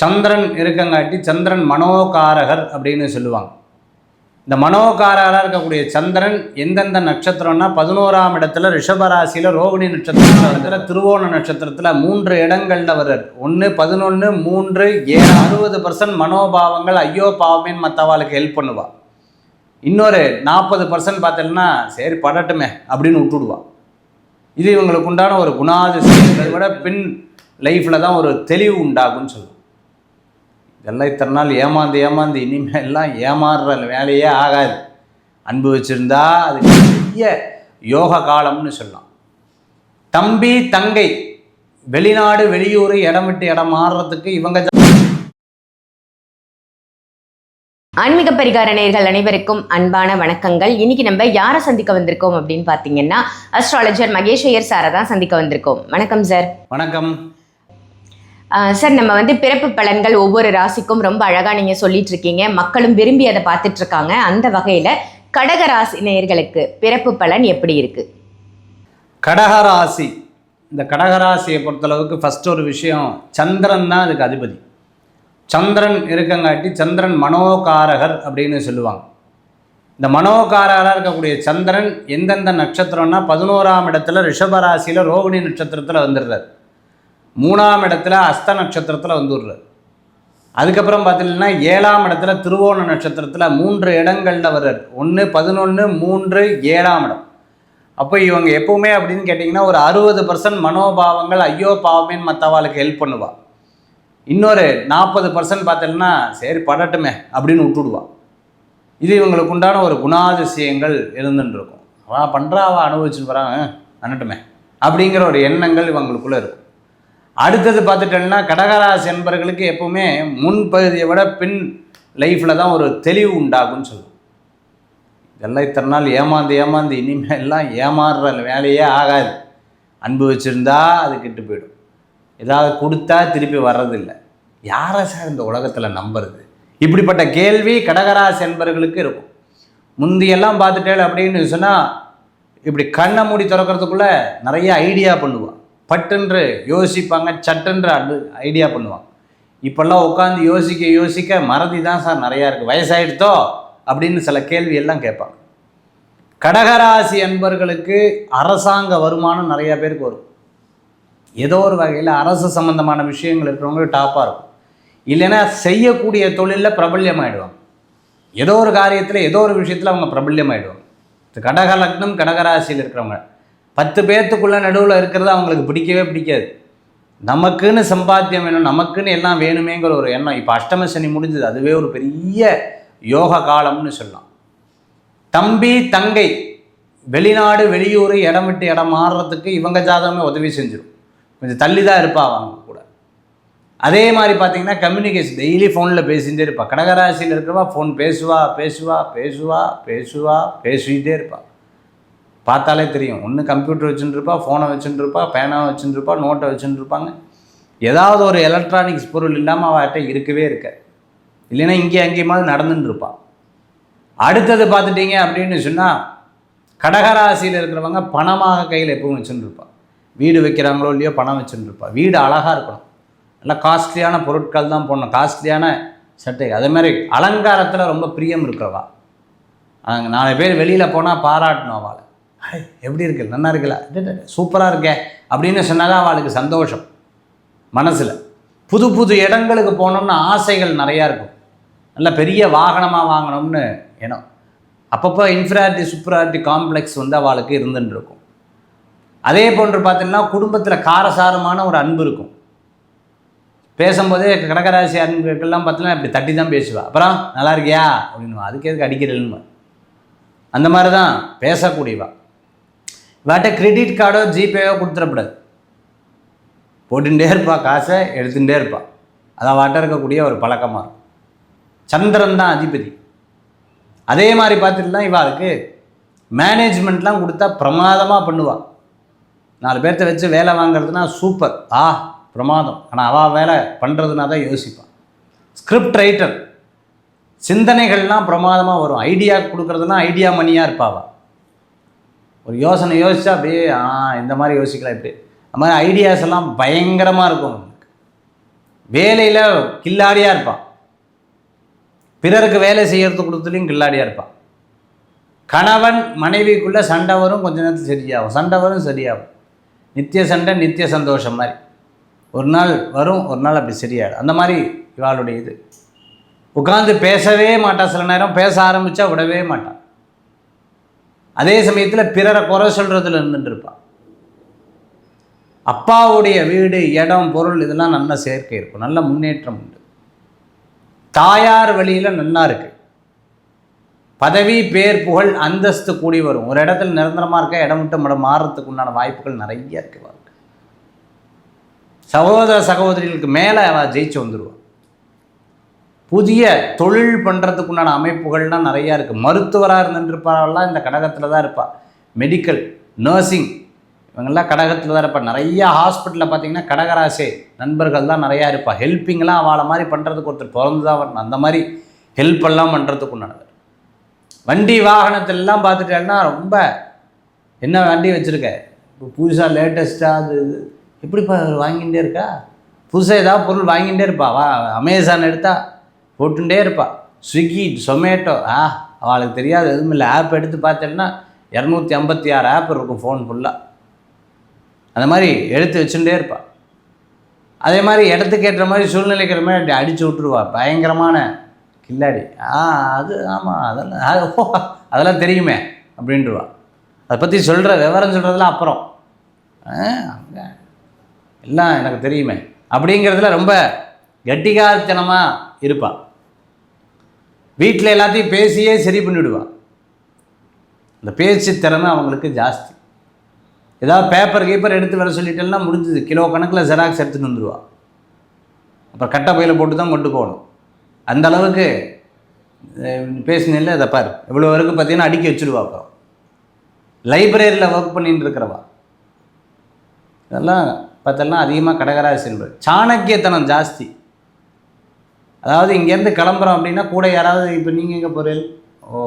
சந்திரன் இருக்கங்காட்டி சந்திரன் மனோகாரகர் அப்படின்னு சொல்லுவாங்க. இந்த மனோகாரகராக இருக்கக்கூடிய சந்திரன் எந்தெந்த நட்சத்திரம்னா பதினோராம் இடத்துல ரிஷபராசியில் ரோகிணி நட்சத்திரத்தில் இருக்கிற திருவோண நட்சத்திரத்தில் மூன்று இடங்களில் வர்றார். ஒன்று பதினொன்று மூன்று ஏழு அறுபது பர்சன்ட் மனோபாவங்கள் ஐயோ பாவமேன்னு மற்றவாளுக்கு ஹெல்ப் பண்ணுவா. இன்னொரு நாற்பது பர்சன்ட் பார்த்தீங்கன்னா சரி படட்டுமே அப்படின்னு விட்டுடுவான் இது இவங்களுக்கு உண்டான ஒரு குணாதிசயத்தை விட பின் லைஃப்பில் தான் ஒரு தெளிவு உண்டாகும்னு சொல்லுவோம். இதெல்லாம் இத்தனை நாள் ஏமாந்து ஏமாந்து இனிமேல் எல்லாம் ஏமாறுற வேலையே ஆகாது. அன்பு வச்சுருந்தா அது பெரிய யோக காலம்னு சொல்லலாம். தம்பி தங்கை வெளிநாடு வெளியூர் இடம் விட்டு இடம் மாறுறதுக்கு இவங்க ஆன்மீக பரிகார அனைவருக்கும் அன்பான வணக்கங்கள். இன்னைக்கு நம்ம யாரை சந்திக்க வந்திருக்கோம் அப்படின்னு பார்த்தீங்கன்னா அஸ்ட்ராலஜர் மகேஷ் ஐயர் சாரை தான் சந்திக்க வந்திருக்கோம். வணக்கம் சார் வணக்கம். சார் நம்ம வந்து பிறப்பு பலன்கள் ஒவ்வொரு ராசிக்கும் ரொம்ப அழகா நீங்க சொல்லிட்டு இருக்கீங்க மக்களும் விரும்பி அதை பார்த்துட்டு இருக்காங்க அந்த வகையில கடக ராசி நேயர்களுக்கு பிறப்பு பலன் எப்படி இருக்கு? கடகராசி. இந்த கடகராசியை பொறுத்தளவுக்கு ஃபஸ்ட் ஒரு விஷயம் சந்திரன் தான் அதுக்கு அதிபதி. சந்திரன் இருக்கங்காட்டி சந்திரன் மனோகாரகர் அப்படின்னு சொல்லுவாங்க. இந்த மனோகாரகராக இருக்கக்கூடிய சந்திரன் எந்தெந்த நட்சத்திரம்னா பதினோராம் இடத்துல ரிஷபராசியில் ரோகிணி நட்சத்திரத்தில் வந்துடுறார். மூணாம் இடத்துல அஸ்த நட்சத்திரத்தில் வந்துடுறார். அதுக்கப்புறம் பார்த்தீங்கன்னா ஏழாம் இடத்துல திருவோண நட்சத்திரத்தில் மூன்று இடங்களில் வர்றார். ஒன்று பதினொன்று மூன்று ஏழாம் இடம். அப்போ இவங்க எப்பவுமே அப்படின்னு கேட்டிங்கன்னா ஒரு அறுபது பர்சன்ட் மனோபாவங்கள் ஐயோ பாவமேன்னு மற்றவாளுக்கு ஹெல்ப் பண்ணுவாள் இன்னொரு நாற்பது பர்சன்ட் பார்த்தீங்கன்னா சரி படட்டுமே அப்படின்னு விட்டுடுவான் இது இவங்களுக்கு உண்டான ஒரு குணாதிசயங்கள் இருந்துன்னு இருக்கும். அவள் பண்ணுறா அவள் அனுபவிச்சுட்டு வராங்க பண்ணட்டுமே அப்படிங்கிற ஒரு எண்ணங்கள் இவங்களுக்குள்ளே இருக்கும். அடுத்தது பார்த்துட்டோம்னா கடகராசி என்பர்களுக்கு எப்பவுமே முன்பகுதியை விட பின் லைஃப்பில் தான் ஒரு தெளிவு உண்டாகும்னு சொல்லுவோம் இதெல்லாம் இத்தனை நாள் ஏமாந்து ஏமாந்து இனிமேல் எல்லாம் ஏமாறுற வேலையே ஆகாது. அன்பு வச்சுருந்தா அது கெட்டு போயிடும். ஏதாவது கொடுத்தா திருப்பி வர்றதில்லை. யாரை சார் இந்த உலகத்தில் நம்புறது? இப்படிப்பட்ட கேள்வி கடகராசி என்பர்களுக்கு இருக்கும். முந்தியெல்லாம் பார்த்துட்டேன் அப்படின்னு சொன்னால் இப்படி கண்ணை மூடி திறக்கிறதுக்குள்ளே நிறைய ஐடியா பண்ணுவாள் பட்டுன்று யோசிப்பாங்க சட்டுன்ற அது ஐடியா பண்ணுவாங்க. இப்போல்லாம் உட்காந்து யோசிக்க யோசிக்க மறதி தான் சார் நிறையா இருக்குது வயசாயிடுத்தோ அப்படின்னு சில கேள்வி எல்லாம் கேட்பாங்க. கடகராசி அன்பர்களுக்கு அரசாங்க வருமானம் நிறையா பேருக்கு வரும். ஏதோ ஒரு வகையில் அரசு சம்பந்தமான விஷயங்கள் இருக்கிறவங்களுக்கு டாப்பாக இருக்கும். இல்லைன்னா செய்யக்கூடிய தொழிலில் பிரபல்யம் ஆகிடுவாங்க ஏதோ ஒரு காரியத்தில் ஏதோ ஒரு விஷயத்தில் அவங்க பிரபல்யம் ஆகிடுவாங்க கடக லக்னம் கடகராசியில் இருக்கிறவங்க. பத்து பேர்த்துக்குள்ளே நடுவில் இருக்கிறது அவங்களுக்கு பிடிக்கவே பிடிக்காது. நமக்குன்னு சம்பாத்தியம் வேணும் நமக்குன்னு எல்லாம் வேணுமேங்கிற ஒரு எண்ணம். இப்போ அஷ்டம சனி முடிஞ்சது அதுவே ஒரு பெரிய யோக காலம்னு சொல்லலாம். தம்பி தங்கை வெளிநாடு வெளியூர் இடம் விட்டு இடம் மாறுறதுக்கு இவங்க ஜாதகமே உதவி செஞ்சிடும். கொஞ்சம் தள்ளி தான் இருப்பா அவங்க கூட. அதே மாதிரி பார்த்தீங்கன்னா கம்யூனிகேஷன் டெய்லி ஃபோனில் பேசிகிட்டே இருப்பாள் கடகராசியில் இருக்கிறவா ஃபோன் பேசுவா பேசுவா பேசுவா பேசுவா பேசிக்கிட்டே இருப்பாள் பார்த்தாலே தெரியும். ஒன்று கம்ப்யூட்டர் வச்சுட்டுருப்பா ஃபோனை வச்சுட்டுருப்பா பேனாவை வச்சுட்டு நோட்டை வச்சுட்டுருப்பாங்க ஏதாவது ஒரு எலக்ட்ரானிக்ஸ் பொருள் இல்லாமல் அவர்கிட்ட இருக்கவே இருக்க. இல்லைன்னா இங்கே அங்கேயுமாவது நடந்துட்டு இருப்பா அடுத்தது பார்த்துட்டீங்க அப்படின்னு சொன்னால் கடகராசியில் இருக்கிறவங்க பணமாக கையில் எப்பவும் வச்சுட்டு வீடு வைக்கிறாங்களோ இல்லையோ பணம் வச்சுட்டு வீடு அழகாக இருக்கணும். நல்லா காஸ்ட்லியான பொருட்கள் தான் போடணும். காஸ்ட்லியான சட்டை. அதே மாதிரி அலங்காரத்தில் ரொம்ப பிரியம் இருக்கிறவா. நாலு பேர் வெளியில் போனால் பாராட்டணும் அவளை. எப்படி இருக்கு? நல்லா இருக்குல்ல சூப்பராக இருக்கே. அப்படின்னு சொன்னாதான் அவளுக்கு சந்தோஷம். மனசில். புது புது இடங்களுக்கு போகணும்னு ஆசைகள் நிறையா இருக்கும். நல்ல பெரிய வாகனமாக வாங்கணும்னு இடம் அப்பப்போ இன்ஃப்ராரிட்டி சூப்பராரிட்டி காம்ப்ளெக்ஸ் வந்து அவளுக்கு இருந்துட்டு இருக்கும் அதே போன்று பார்த்தீங்கன்னா குடும்பத்தில் காரசாரமான ஒரு அன்பு இருக்கும். பேசும்போதே கடகராசி அன்புக்கெல்லாம் பார்த்தீங்கன்னா இப்படி தட்டி தான் பேசுவாள் அப்புறம் நல்லா இருக்கியா? அப்படின்னு அதுக்கு எதுக்கு அடிக்கிறேன்னு. அந்த மாதிரி தான் பேசக்கூடியவா. இவாட்ட கிரெடிட் கார்டோ ஜிபேவோ கொடுத்துடக்கூடாது போட்டுகிட்டே இருப்பா காசை எடுத்துகிட்டே இருப்பா. அதான் வாட்ட இருக்கக்கூடிய ஒரு பழக்கமாக இருக்கும். சந்திரன் தான் அதிபதி. அதே மாதிரி பார்த்துட்டுனா இவாளுக்கு மேனேஜ்மெண்ட்லாம் கொடுத்தா பிரமாதமாக பண்ணுவாள் நாலு பேர்த்த வச்சு வேலை வாங்குறதுனா சூப்பர் ஆ பிரமாதம். ஆனால் அவள் வேலை பண்ணுறதுனா தான் யோசிப்பான் ஸ்கிரிப்ட் ரைட்டர் சிந்தனைகள்லாம் பிரமாதமாக வரும். ஐடியா கொடுக்குறதுனா ஐடியா மணியாக இருப்பாவா ஒரு யோசனை யோசிச்சா அப்படியே ஆ இந்த மாதிரி யோசிக்கலாம் இப்படி. அந்த மாதிரி ஐடியாஸ் எல்லாம் பயங்கரமாக இருக்கும் வேலையில் கில்லாடியாக இருப்பான். பிறருக்கு வேலை செய்கிறது கொடுத்துலையும் கில்லாடியாக இருப்பான். கணவன் மனைவிக்குள்ளே சண்டை வரும் கொஞ்ச நேரத்தில் சரியாகும். சண்டை வரும் சரியாகும். நித்திய சண்டை நித்திய சந்தோஷம் மாதிரி. ஒரு நாள் வரும் ஒரு நாள் அப்படி சரியாயிடும். அந்த மாதிரி இவாளுடைய இது. உட்காந்து பேசவே மாட்டான் சில நேரம். பேச ஆரம்பித்தா விடவே மாட்டான் அதே சமயத்தில் பிறரை குறை சொல்கிறதுல இருந்துட்டு இருப்பான் அப்பாவுடைய வீடு இடம் பொருள் இதெல்லாம் நல்ல சேர்க்கை இருக்கும். நல்ல முன்னேற்றம் உண்டு. தாயார் வழியில் நல்லா இருக்கு. பதவி பேர் புகழ் அந்தஸ்து கூடி வரும். ஒரு இடத்துல நிரந்தரமாக இருக்க இடம் விட்டு இடம் மாறுறதுக்கு உண்டான வாய்ப்புகள் நிறைய இருக்கு. சகோதர சகோதரிகளுக்கு மேலே அவள் ஜெயிச்சு வந்துடுவான் புதிய தொழில் பண்ணுறதுக்குண்டான அமைப்புகள்லாம் நிறையா இருக்குது மருத்துவராக இருந்துருப்பாரெல்லாம் இந்த கடகத்தில் தான் இருப்பாள் மெடிக்கல் நர்சிங் இவங்கெல்லாம் கடகத்தில் தான் இருப்பாள் நிறையா ஹாஸ்பிட்டலில் பார்த்தீங்கன்னா கடகராசே நண்பர்கள் தான் நிறையா இருப்பாள் ஹெல்ப்பிங்லாம் அவளை மாதிரி பண்ணுறதுக்கு ஒருத்தர் பிறந்து தான் வரணும். அந்த மாதிரி ஹெல்ப் எல்லாம் பண்ணுறதுக்கு வண்டி வாகனத்திலலாம் பார்த்துட்டேன்னா ரொம்ப என்ன வண்டி வச்சுருக்க? இப்போ புதுசாக லேட்டஸ்ட்டாக அது இது. எப்படிப்பா வாங்கிகிட்டே இருக்கா? புதுசாக ஏதாவது பொருள் வாங்கிகிட்டே இருப்பா. வா அமேசான் எடுத்தால் போட்டுட்டே இருப்பாள் ஸ்விக்கி சொமேட்டோ ஆ அவளுக்கு தெரியாது எதுவும் இல்லை. ஆப் எடுத்து பார்த்தேன்னா இரநூத்தி ஐம்பத்தி ஆறு ஆப் இருக்கும் ஃபோன் ஃபுல்லாக அந்த மாதிரி எடுத்து வச்சுட்டே இருப்பாள் அதே மாதிரி இடத்துக்கு ஏற்ற மாதிரி சூழ்நிலைக்கிற மாதிரி அப்படி அடிச்சு விட்ருவா பயங்கரமான கில்லாடி. ஆ அது ஆமாம் அதெல்லாம் ஓ அதெல்லாம் தெரியுமே அப்படின்ட்டுருவா அதை பற்றி சொல்கிற விவரம் சொல்கிறதுலாம் அப்புறம். ஆ, எல்லாம் எனக்கு தெரியுமே அப்படிங்கிறதுல ரொம்ப கெட்டிகாரத்தனமாக இருப்பாள் வீட்டில் எல்லாத்தையும் பேசியே சரி பண்ணிவிடுவான் அந்த பேச்சு திறமை அவங்களுக்கு ஜாஸ்தி. ஏதாவது பேப்பர் கீப்பர் எடுத்து வர சொல்லிட்டேன்னா முடிஞ்சது. கிலோ கணக்கில் ஜெராக்ஸ் எடுத்துகிட்டு வந்துடுவா அப்புறம் கட்டை பையில் போட்டு தான் கொண்டு போகணும். அந்த அளவுக்கு பேசினில்ல அதை பாரு. இவ்வளோ வரைக்கும் பார்த்தீங்கன்னா அடுக்கி வச்சுடுவா அப்புறம் லைப்ரரியில் ஒர்க் பண்ணிட்டு இருக்கிறவா. இதெல்லாம் பார்த்தெல்லாம் அதிகமாக கடகராசி என்பது சாணக்கியத்தனம் ஜாஸ்தி. அதாவது இங்கேருந்து கிளம்புறோம் அப்படின்னா கூட யாராவது இப்போ நீங்கள் எங்கே போகிறீள் ஓ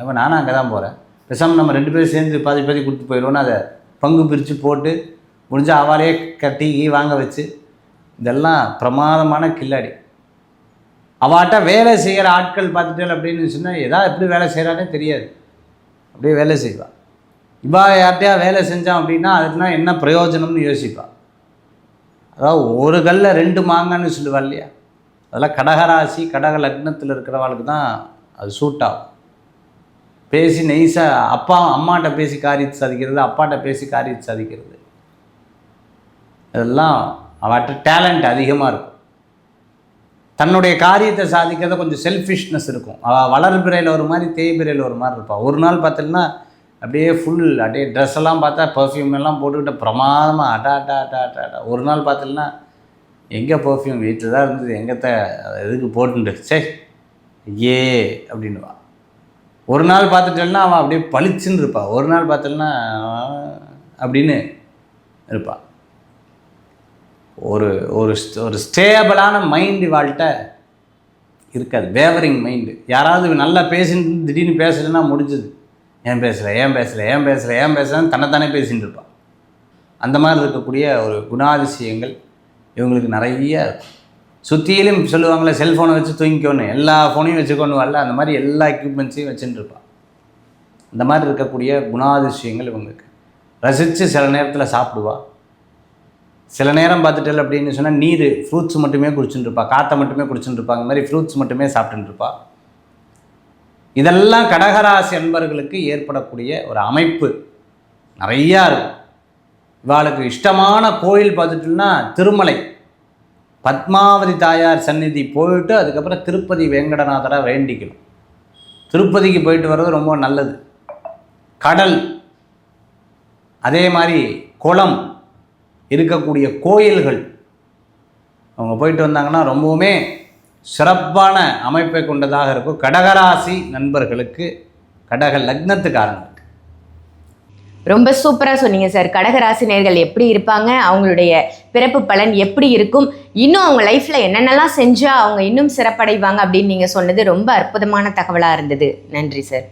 இப்போ நானும் அங்கே தான் போகிறேன் பேசாமல் நம்ம ரெண்டு பேரும் சேர்ந்து பாதி பாதி கொடுத்து போயிடுவோன்னு அதை பங்கு பிரித்து போட்டு முடிஞ்சால் அவளையே கட்டி வாங்க வச்சு இதெல்லாம் பிரமாதமான கில்லாடி. அவாட்ட வேலை செய்கிற ஆட்கள் பார்த்துட்டேன் அப்படின்னு சொன்னால் எதாவது எப்படி வேலை செய்கிறானே தெரியாது. அப்படியே வேலை செய்வாள் இவா யார்ட்டையா வேலை செஞ்சான் அப்படின்னா அதுனா என்ன பிரயோஜனம்னு யோசிப்பாள் அதாவது ஒரு கல்ல ரெண்டு மாங்கன்னு சொல்லுவாள் இல்லையா? அதெல்லாம் கடகராசி கடக லக்னத்தில் இருக்கிறவளுக்கு தான் அது சூட் ஆகும். பேசி நெய்ஸாக அப்பா அம்மாட்ட பேசி காரியத்தை சாதிக்கிறது அப்பாட்ட பேசி காரியத்தை சாதிக்கிறது. இதெல்லாம் அவட்ட டேலண்ட் அதிகமாக இருக்கும். தன்னுடைய காரியத்தை சாதிக்கிறத கொஞ்சம் செல்ஃபிஷ்னஸ் இருக்கும். அவள் வளர்பிறையில் ஒரு மாதிரி தேய்பிறையில் ஒரு மாதிரி இருப்பாள் ஒரு நாள் பார்த்தீங்கன்னா அப்படியே ஃபுல் அப்படியே ட்ரெஸ் எல்லாம் பார்த்தா பர்ஃப்யூம் எல்லாம் போட்டுக்கிட்டு பிரமாதமாக அட்டா அட்டா அட்டா அட்டா அட்டா ஒரு நாள் பார்த்தீங்கன்னா எங்கே பர்ஃப்யூம் வீட்டில் தான் இருந்தது. எங்கத்த? எதுக்கு போட்டுண்டு? சே ஏ அப்படின்னுவா. ஒரு நாள் பார்த்துட்டேன்னா அவன் அப்படியே பளிச்சுன்னு இருப்பாள் ஒரு நாள் பார்த்தேன்னா அப்படின்னு இருப்பாள் ஒரு ஒரு ஒரு ஸ்டேபிளான மைண்டு வாழ்கிட்ட இருக்காது. வேவரிங் மைண்டு யாராவது நல்லா பேசின்னு திடீர்னு பேசலைன்னா முடிஞ்சது. ஏன் பேசலை ஏன் பேசலை ஏன் பேசலை ஏன் பேசலன்னு தன்னைத்தானே பேசின்னு இருப்பான் அந்த மாதிரி இருக்கக்கூடிய ஒரு குணாதிசயங்கள் இவங்களுக்கு நிறைய இருக்கும். சுற்றிலும் சொல்லுவாங்களே செல்ஃபோனை வச்சு தூங்கிக்கோன்னு. எல்லா ஃபோனையும் வச்சுக்கோன்னு வரல. அந்த மாதிரி எல்லா எக்யூப்மெண்ட்ஸையும் வச்சுட்டு இருப்பான். இந்த மாதிரி இருக்கக்கூடிய குணாதிசயங்கள் இவங்களுக்கு. ரசித்து சில நேரத்தில் சாப்பிடுவா. சில நேரம் பார்த்துட்டல அப்படின்னு சொன்னால் நீர் ஃப்ரூட்ஸ் மட்டுமே குடிச்சுட்டு இருப்பா. காற்றை மட்டுமே குடிச்சுட்டு இருப்பா. அந்த மாதிரி ஃப்ரூட்ஸ் மட்டுமே சாப்பிட்டுட்டு இருப்பா. இதெல்லாம் கடகராசி அன்பர்களுக்கு ஏற்படக்கூடிய ஒரு அமைப்பு. நிறையா இருக்கும். இவாளுக்கு இஷ்டமான கோயில் பார்த்துட்டோம்னா திருமலை. பத்மாவதி தாயார் சந்நிதி போயிட்டு அதுக்கப்புறம் திருப்பதி வேங்கடநாதரை வேண்டிக்கணும். திருப்பதிக்கு போயிட்டு வர்றது ரொம்ப நல்லது. கடல் அதே மாதிரி குளம் இருக்கக்கூடிய கோயில்கள். அவங்க போயிட்டு வந்தாங்கன்னா ரொம்பவுமே சிறப்பான அமைப்பை கொண்டதாக இருக்கும். கடகராசி நண்பர்களுக்கு கடக லக்னத்துக்காரங்க. ரொம்ப சூப்பராக சொன்னீங்க சார். கடகராசினியர்கள் எப்படி இருப்பாங்க அவங்களுடைய பிறப்பு பலன் எப்படி இருக்கும் இன்னும் அவங்க லைஃப்பில் என்னென்னலாம் செஞ்சால் அவங்க இன்னும் சிறப்படைவாங்க அப்படின்னு நீங்கள் சொன்னது ரொம்ப அற்புதமான தகவலாக இருந்தது. நன்றி சார்.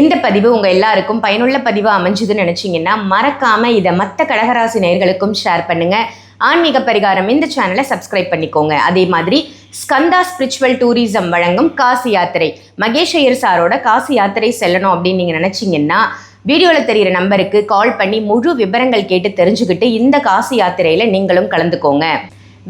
இந்த பதிவு உங்கள் எல்லாருக்கும் பயனுள்ள பதிவாக அமைஞ்சுதுன்னு நினச்சிங்கன்னா மறக்காமல் இதை மற்ற கடகராசி நேர்களுக்கும் ஷேர் பண்ணுங்கள் ஆன்மீக பரிகாரம் இந்த சேனலை சப்ஸ்கிரைப் பண்ணிக்கோங்க. அதே மாதிரி ஸ்கந்தா ஸ்பிரிச்சுவல் டூரிசம் வழங்கும் காசி யாத்திரை. மகேஷ் ஐயர் சாரோட காசி யாத்திரை செல்லணும் அப்படின்னு நீங்கள் நினச்சிங்கன்னா வீடியோவில் தெரிகிற நம்பருக்கு கால் பண்ணி முழு விவரங்கள் கேட்டு தெரிஞ்சுக்கிட்டு இந்த காசி யாத்திரையில் நீங்களும் கலந்துக்கோங்க.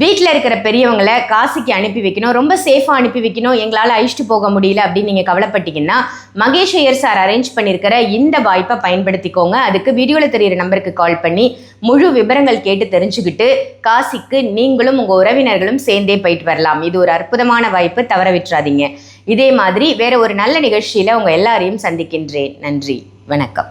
வீட்டில் இருக்கிற பெரியவங்களை காசிக்கு அனுப்பி வைக்கணும் ரொம்ப சேஃபாக அனுப்பி வைக்கணும் எங்களால் அழிச்சிட்டு போக முடியல அப்படின்னு நீங்கள் கவலைப்பட்டீங்கன்னா மகேஷ் ஐயர் சார் அரேஞ்ச் பண்ணியிருக்கிற இந்த வாய்ப்பை பயன்படுத்திக்கோங்க. அதுக்கு வீடியோவில் தெரியிற நம்பருக்கு கால் பண்ணி முழு விவரங்கள் கேட்டு தெரிஞ்சுக்கிட்டு காசிக்கு நீங்களும் உங்கள் உறவினர்களும் சேர்ந்தே போயிட்டு வரலாம். இது ஒரு அற்புதமான வாய்ப்பு தவற விட்டுறாதீங்க. இதே மாதிரி வேற ஒரு நல்ல நிகழ்ச்சியில் உங்கள் எல்லாரையும் சந்திக்கின்றேன். நன்றி. வணக்கம்.